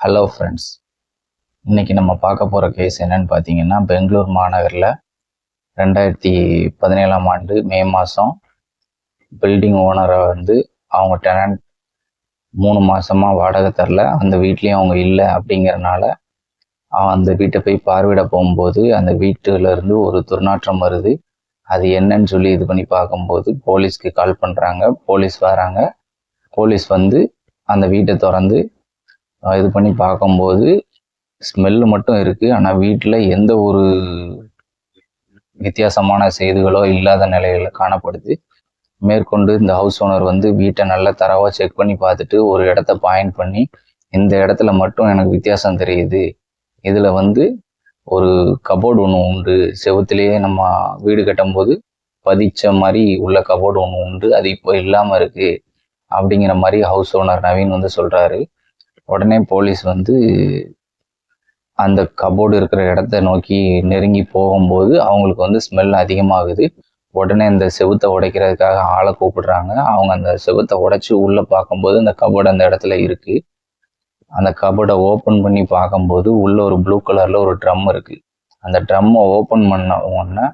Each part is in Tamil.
ஹலோ ஃப்ரெண்ட்ஸ் இன்றைக்கி நம்ம பார்க்க போகிற கேஸ் என்னன்னு பார்த்தீங்கன்னா பெங்களூர் மாநகரில் ரெண்டாயிரத்தி பதினேழாம் ஆண்டு மே மாதம் பில்டிங் ஓனரை வந்து அவங்க டெனன்ட் மூணு மாதமாக வாடகை தரல. அந்த வீட்லேயும் அவங்க இல்லை அப்படிங்கறனால அவன் அந்த வீட்டை போய் பார்வையிட போகும்போது அந்த வீட்டுல இருந்து ஒரு துர்நாற்றம் வருது. அது என்னன்னு சொல்லி இது பண்ணி பார்க்கும்போது போலீஸ்க்கு கால் பண்ணுறாங்க போலீஸ் வராங்க. போலீஸ் வந்து அந்த வீட்டை திறந்து இது பண்ணி பார்க்கும்போது ஸ்மெல்லு மட்டும் இருக்குது ஆனால் வீட்டில் எந்த ஒரு வித்தியாசமான செய்திகளோ இல்லாத நிலையில் காணப்படுது. மேற்கொண்டு இந்த ஹவுஸ் ஓனர் வந்து வீட்டை நல்லா தரவாக செக் பண்ணி பார்த்துட்டு ஒரு இடத்த பாயிண்ட் பண்ணி இந்த இடத்துல மட்டும் எனக்கு வித்தியாசம் தெரியுது. இதில் வந்து ஒரு கபோர்டு ஒன்று உண்டு. செவத்துலேயே நம்ம வீடு கட்டும்போது பதிச்ச மாதிரி உள்ள கபோர்டு ஒன்று உண்டு. அது இப்போ இல்லாமல் இருக்குது அப்படிங்கிற மாதிரி ஹவுஸ் ஓனர் நவீன் வந்து சொல்கிறாரு உடனே போலீஸ் வந்து அந்த கபோர்டு இருக்கிற இடத்த நோக்கி நெருங்கி போகும்போது அவங்களுக்கு வந்து ஸ்மெல் அதிகமாகுது. உடனே இந்த செவுத்தை உடைக்கிறதுக்காக ஆளை கூப்பிடுறாங்க. அவங்க அந்த செவுத்தை உடைச்சி உள்ளே பார்க்கும்போது அந்த கபோர்டு அந்த இடத்துல இருக்கு. அந்த கபோர்டை ஓப்பன் பண்ணி பார்க்கும்போது உள்ளே ஒரு ப்ளூ கலரில் ஒரு ட்ரம் இருக்கு. அந்த ட்ரம்மை ஓப்பன் பண்ண உடனே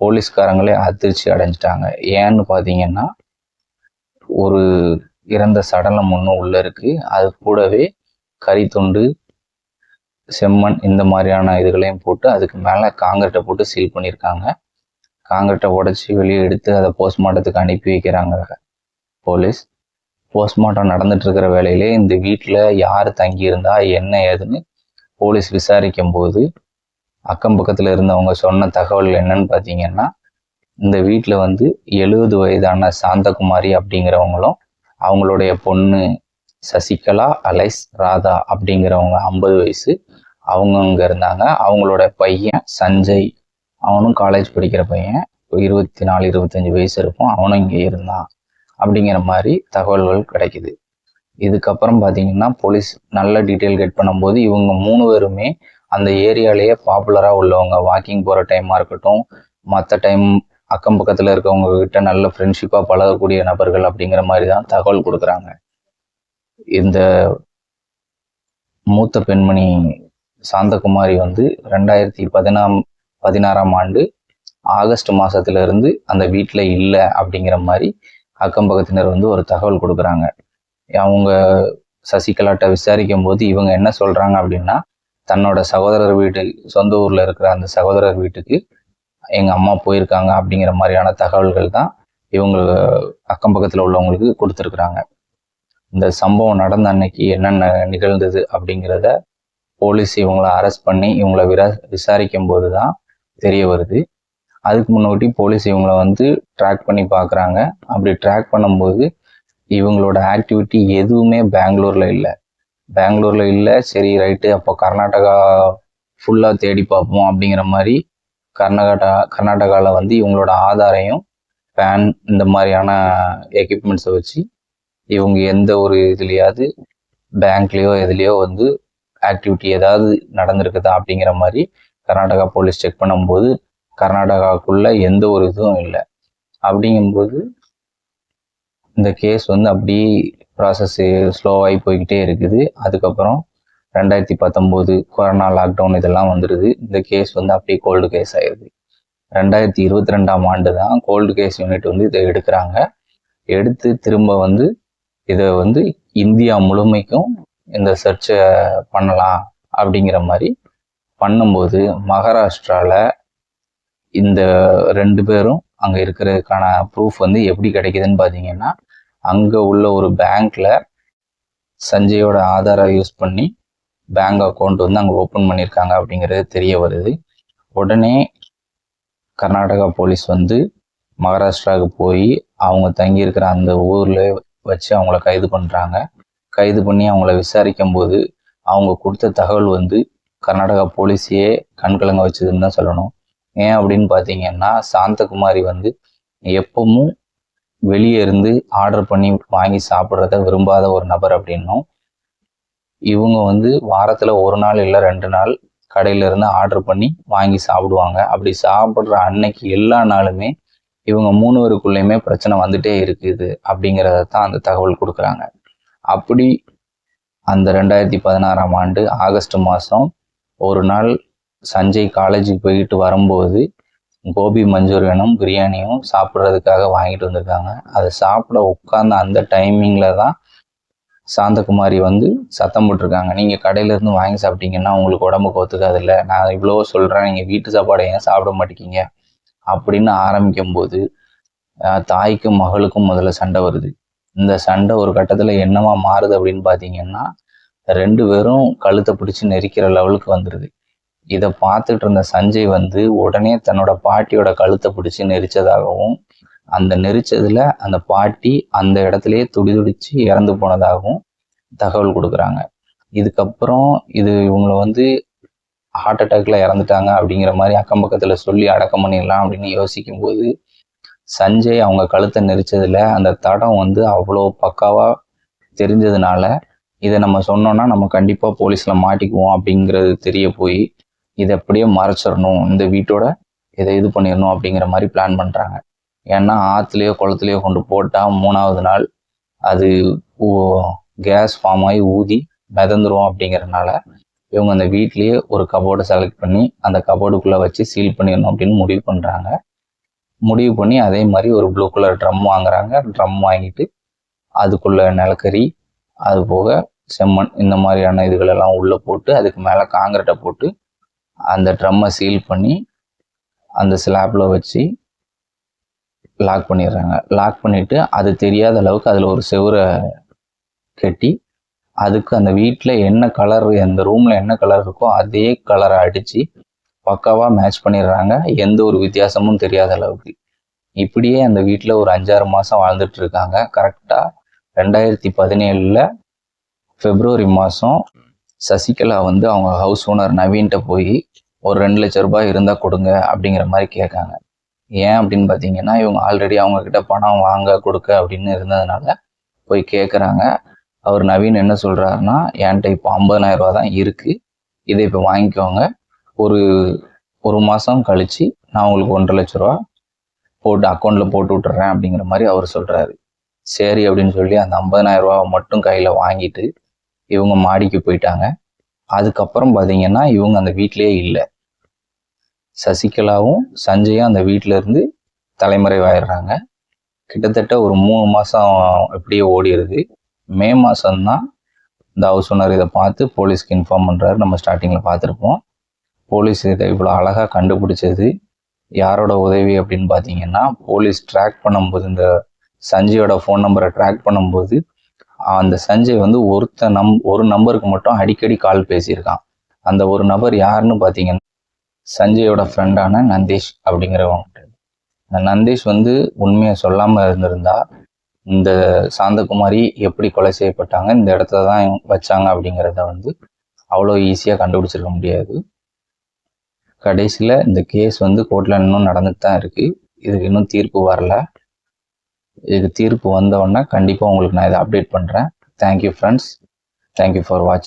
போலீஸ்காரங்களே அதிர்ச்சி அடைஞ்சிட்டாங்க. ஏன்னு பார்த்தீங்கன்னா ஒரு இறந்த சடலம் ஒன்று உள்ள இருக்கு. அது கூடவே கறி துண்டு செம்மண் இந்த மாதிரியான இதுகளையும் போட்டு அதுக்கு மேலே காங்கிரட்டை போட்டு சீல் பண்ணியிருக்காங்க காங்கிரட்டை உடைச்சி வெளியே எடுத்து அதை போஸ்ட்மார்ட்டத்துக்கு அனுப்பி வைக்கிறாங்க போலீஸ். போஸ்ட்மார்ட்டம் நடந்துட்டு இருக்கிற வேலையிலே இந்த வீட்டில் யார் தங்கியிருந்தா என்ன ஏதுன்னு போலீஸ் விசாரிக்கும் போது அக்கம் பக்கத்தில் இருந்தவங்க சொன்ன தகவல் என்னன்னு பார்த்தீங்கன்னா இந்த வீட்டில் வந்து எழுபது வயதான சாந்தகுமாரி அப்படிங்கிறவங்களும் அவங்களுடைய பொண்ணு சசிகலா அலைஸ் ராதா அப்படிங்கிறவங்க ஐம்பது வயசு. அவங்க அங்கே இருந்தாங்க. அவங்களோட பையன் சஞ்சய் அவனும் காலேஜ் படிக்கிற பையன். இருபத்தி நாலு இருபத்தஞ்சி வயசு இருக்கும். அவனும் இங்கே இருந்தான். அப்படிங்கிற மாதிரி தகவல்கள் கிடைக்குது. இதுக்கப்புறம் பார்த்தீங்கன்னா போலீஸ் நல்ல டீட்டெயில் கெட் பண்ணும்போது இவங்க மூணு பேருமே அந்த ஏரியாலேயே பாப்புலராக உள்ளவங்க. வாக்கிங் போகிற டைமாக இருக்கட்டும் மற்ற டைம் அக்கம் பக்கத்தில் இருக்கவங்க கிட்ட நல்ல ஃப்ரெண்ட்ஷிப்பாக பழகக்கூடிய நபர்கள் அப்படிங்கிற மாதிரி தான் தகவல் கொடுக்குறாங்க. இந்த மூத்த பெண்மணி சாந்தகுமாரி வந்து ரெண்டாயிரத்தி பதினாம் பதினாறாம் ஆண்டு ஆகஸ்ட் மாதத்துலேருந்து அந்த வீட்டில் இல்லை அப்படிங்கிற மாதிரி அக்கம் பக்கத்தினர் வந்து ஒரு தகவல் கொடுக்குறாங்க. அவங்க சசிகலாட்ட விசாரிக்கும் போது இவங்க என்ன சொல்றாங்க அப்படின்னா தன்னோட சகோதரர் வீட்டு சொந்த ஊரில் இருக்கிற அந்த சகோதரர் வீட்டுக்கு எங்கள் அம்மா போயிருக்காங்க அப்படிங்கிற மாதிரியான தகவல்கள் தான் இவங்க அக்கம் பக்கத்தில் உள்ளவங்களுக்கு கொடுத்துருக்குறாங்க. இந்த சம்பவம் நடந்த அன்னைக்கு என்னென்ன நிகழ்ந்தது அப்படிங்கிறத போலீஸ் இவங்கள அரெஸ்ட் பண்ணி இவங்கள விரா விசாரிக்கும் போது தான் தெரிய வருது. அதுக்கு முன்னாடி போலீஸ் இவங்கள வந்து ட்ராக் பண்ணி பார்க்குறாங்க. அப்படி ட்ராக் பண்ணும்போது இவங்களோட ஆக்டிவிட்டி எதுவுமே பெங்களூரில் இல்லை. பெங்களூரில் இல்லை சரி ரைட்டு அப்போ கர்நாடகா ஃபுல்லாக தேடி பார்ப்போம் அப்படிங்கிற மாதிரி கர்நாடகா கர்நாடகாவில் வந்து இவங்களோட ஆதாரையும் பேன் இந்த மாதிரியான எக்யூப்மெண்ட்ஸை வச்சு இவங்க எந்த ஒரு இதுலேயாவது பேங்க்லேயோ எதுலேயோ வந்து ஆக்டிவிட்டி ஏதாவது நடந்திருக்குதா அப்படிங்கிற மாதிரி கர்நாடகா போலீஸ் செக் பண்ணும்போது கர்நாடகாவுக்குள்ளே எந்த ஒரு இதுவும் இல்லை. அப்படிங்கும்போது இந்த கேஸ் வந்து அப்படியே ப்ராசஸ் ஸ்லோவாகி போய்கிட்டே இருக்குது. அதுக்கப்புறம் ரெண்டாயிரத்தி பத்தொம்போது கொரோனா லாக்டவுன் இதெல்லாம் வந்துடுது இந்த கேஸ் வந்து அப்படியே கோல்டு கேஸ் ஆயிடுது ரெண்டாயிரத்தி இருபத்தி ரெண்டாம் ஆண்டு தான் கோல்டு கேஸ் யூனிட் வந்து இதை எடுக்கிறாங்க. எடுத்து திரும்ப வந்து இதை வந்து இந்தியா முழுமைக்கும் இந்த சர்ச்சை பண்ணலாம் அப்படிங்கிற மாதிரி பண்ணும்போது மகாராஷ்டிராவில் இந்த ரெண்டு பேரும் அங்கே இருக்கிறதுக்கான ப்ரூஃப் வந்து எப்படி கிடைக்குதுன்னு பார்த்தீங்கன்னா அங்கே உள்ள ஒரு பேங்க்ல சஞ்சயோட ஆதாரை யூஸ் பண்ணி பேங்க் அக்கௌண்ட் வந்து அங்கே ஓப்பன் பண்ணியிருக்காங்க அப்படிங்கிறது தெரிய வருது. உடனே கர்நாடகா போலீஸ் வந்து மகாராஷ்டிராவுக்கு போய் அவங்க தங்கியிருக்கிற அந்த ஊரில் வச்சு அவங்கள கைது பண்ணுறாங்க கைது பண்ணி அவங்கள விசாரிக்கும் போது அவங்க கொடுத்த தகவல் வந்து கர்நாடகா போலீஸையே கண்கலங்க வச்சதுன்னு தான் சொல்லணும். ஏன் அப்படின்னு பார்த்தீங்கன்னா சாந்தகுமாரி வந்து எப்பவும் வெளியே இருந்து ஆர்டர் பண்ணி வாங்கி சாப்பிட்றத விரும்பாத ஒரு நபர் அப்படின்னும் இவங்க வந்து வாரத்தில் ஒரு நாள் இல்லை ரெண்டு நாள் கடையில இருந்து ஆர்டர் பண்ணி வாங்கி சாப்பிடுவாங்க. அப்படி சாப்பிட்ற அன்னைக்கு எல்லா நாளுமே இவங்க மூணு பேருக்குள்ளேயுமே பிரச்சனை வந்துட்டே இருக்குது அப்படிங்கிறத தான் அந்த தகவல் கொடுக்குறாங்க. அப்படி அந்த ரெண்டாயிரத்தி பதினாறாம் ஆண்டு ஆகஸ்ட் மாதம் ஒரு நாள் சஞ்சய் காலேஜுக்கு போயிட்டு வரும்போது கோபி மஞ்சூரியனும் பிரியாணியும் சாப்பிட்றதுக்காக வாங்கிட்டு வந்திருக்காங்க. அதை சாப்பிட உட்கார்ந்த அந்த டைமிங்கில் தான் சாந்தகுமாரி வந்து சத்தம் போட்டிருக்காங்க. நீங்கள் கடையிலேருந்து வாங்கி சாப்பிட்டீங்கன்னா உங்களுக்கு உடம்புக்கு ஒத்துக்காது இல்லை நான் இவ்வளோ சொல்கிறேன் நீங்கள் வீட்டு சாப்பாடை ஏன் சாப்பிட மாட்டேங்கிங்க அப்படின்னு ஆரம்பிக்கும் போது தாய்க்கும் மகளுக்கும் முதல்ல சண்டை வருது. இந்த சண்டை ஒரு கட்டத்தில் என்னவா மாறுது அப்படின்னு பார்த்தீங்கன்னா ரெண்டு பேரும் கழுத்தை பிடிச்சி நெரிக்கிற லெவலுக்கு வந்துடுது இதை பார்த்துட்டு இருந்த சஞ்சய் வந்து உடனே தன்னோட பாட்டியோட கழுத்தை பிடிச்சி நெரிச்சதாகவும் அந்த நெரிச்சதுல அந்த பாட்டி அந்த இடத்துலயே துடிதுடிச்சு இறந்து போனதாகவும் தகவல் கொடுக்குறாங்க. இதுக்கப்புறம் இது இவங்களை வந்து ஹார்ட் அட்டாக்ல இறந்துட்டாங்க அப்படிங்கிற மாதிரி அக்கம் பக்கத்துல சொல்லி அடக்கம் பண்ணிடலாம் அப்படின்னு யோசிக்கும் போது சஞ்சய் அவங்க கழுத்தை நெரிச்சதுல அந்த தடம் வந்து அவ்வளோ பக்காவா தெரிஞ்சதுனால இதை நம்ம சொன்னோம்னா நம்ம கண்டிப்பா போலீஸ்ல மாட்டிக்குவோம் அப்படிங்கிறது தெரிய போய் இதை அப்படியே மறைச்சிடணும். இந்த வீட்டோட இதை இது பண்ணிடணும் அப்படிங்கிற மாதிரி பிளான் பண்றாங்க. ஏன்னா ஆற்றுலையோ குளத்துலையோ கொண்டு போட்டால் மூணாவது நாள் அது கேஸ் ஃபார்ம் ஆகி ஊதி மிதந்துரும் அப்படிங்கறதுனால இவங்க அந்த வீட்லேயே ஒரு கபோர்டை செலக்ட் பண்ணி அந்த கபோர்டுக்குள்ளே வச்சு சீல் பண்ணிடணும் அப்படின்னு முடிவு பண்ணுறாங்க முடிவு பண்ணி அதே மாதிரி ஒரு ப்ளூ கலர் ட்ரம் வாங்குறாங்க. ட்ரம் வாங்கிட்டு அதுக்குள்ள நிலக்கரி அது போக செம்மண் இந்த மாதிரியான இதுகளெல்லாம் உள்ளே போட்டு அதுக்கு மேலே காங்கிரட்டை போட்டு அந்த ட்ரம்மை சீல் பண்ணி அந்த ஸ்லாப்பில் வச்சு லாக் பண்ணிடுறாங்க. லாக் பண்ணிவிட்டு அது தெரியாத அளவுக்கு அதில் ஒரு செவுரை கட்டி அதுக்கு அந்த வீட்டில் என்ன கலர் அந்த ரூமில் என்ன கலர் இருக்கோ அதே கலரை அடித்து பக்காவாக மேட்ச் பண்ணிடுறாங்க. எந்த ஒரு வித்தியாசமும் தெரியாத அளவுக்கு. இப்படியே அந்த வீட்டில் ஒரு அஞ்சாறு மாதம் வாழ்ந்துட்டு இருக்காங்க. கரெக்டாக ரெண்டாயிரத்தி பதினேழில் ஃபெப்ரவரி மாதம் சசிகலா வந்து அவங்க ஹவுஸ் ஓனர் நவீன்கிட்ட போய் ஒரு ரெண்டு லட்ச ரூபாய் இருந்தால் கொடுங்க அப்படிங்கிற மாதிரி கேட்காங்க. ஏன் அப்படின்னு பார்த்தீங்கன்னா இவங்க ஆல்ரெடி அவங்கக்கிட்ட பணம் வாங்க கொடுக்க அப்படின்னு இருந்ததுனால போய் கேட்குறாங்க அவர் நவீன் என்ன சொல்கிறாருன்னா என்கிட்ட இப்போ ஐம்பதனாயிரம் ரூபா தான் இருக்குது இதை இப்போ வாங்கிக்கோங்க. ஒரு ஒரு மாதம் கழித்து நான் உங்களுக்கு ஒன்றரை லட்ச ரூபா போட்டு அக்கௌண்ட்டில் போட்டு விட்டுறேன் அப்படிங்கிற மாதிரி அவர் சொல்கிறாரு சரி அப்படின்னு சொல்லி அந்த ஐம்பதனாயிரம் ரூபாவை மட்டும் கையில் வாங்கிட்டு இவங்க மாடிக்கு போயிட்டாங்க. அதுக்கப்புறம் பார்த்தீங்கன்னா இவங்க அந்த வீட்லேயே இல்லை. சசிகலாவும் சஞ்சயும் அந்த வீட்டில இருந்து தலைமறைவாயிடுறாங்க. கிட்டத்தட்ட ஒரு மூணு மாதம் இப்படியே ஓடிடுது. மே மாதம்தான் இந்த ஹவுஸ் ஓனர் இதை பார்த்து போலீஸ்க்கு இன்ஃபார்ம் பண்ணுறாரு நம்ம ஸ்டார்டிங்கில் பார்த்துருப்போம். போலீஸ் இதை இவ்வளோ அழகாக கண்டுபிடிச்சது. யாரோட உதவி அப்படின்னு பார்த்தீங்கன்னா போலீஸ் ட்ராக் பண்ணும்போது இந்த சஞ்சயோட ஃபோன் நம்பரை ட்ராக் பண்ணும்போது அந்த சஞ்சய் வந்து ஒருத்த நம் ஒரு நம்பருக்கு மட்டும் அடிக்கடி கால் பேசியிருக்கான். அந்த ஒரு நபர் யாருன்னு பார்த்தீங்கன்னா சஞ்சயோட ஃப்ரெண்டான நந்தேஷ் அப்படிங்கிறவங்க இந்த நந்தேஷ் வந்து உண்மையை சொல்லாமல் இருந்திருந்தா இந்த சாந்தகுமாரி எப்படி கொலை செய்யப்பட்டாங்க இந்த இடத்துல தான் வச்சாங்க அப்படிங்கிறத வந்து அவ்வளோ ஈஸியாக கண்டுபிடிச்சிருக்க முடியாது. கடைசியில் இந்த கேஸ் வந்து கோர்ட்டில் இன்னும் நடந்துட்டு தான் இருக்கு. இதுக்கு இன்னும் தீர்ப்பு வரல. இதுக்கு தீர்ப்பு வந்தவொடனே கண்டிப்பாக உங்களுக்கு நான் இதை அப்டேட் பண்ணுறேன் thank you friends thank you for watch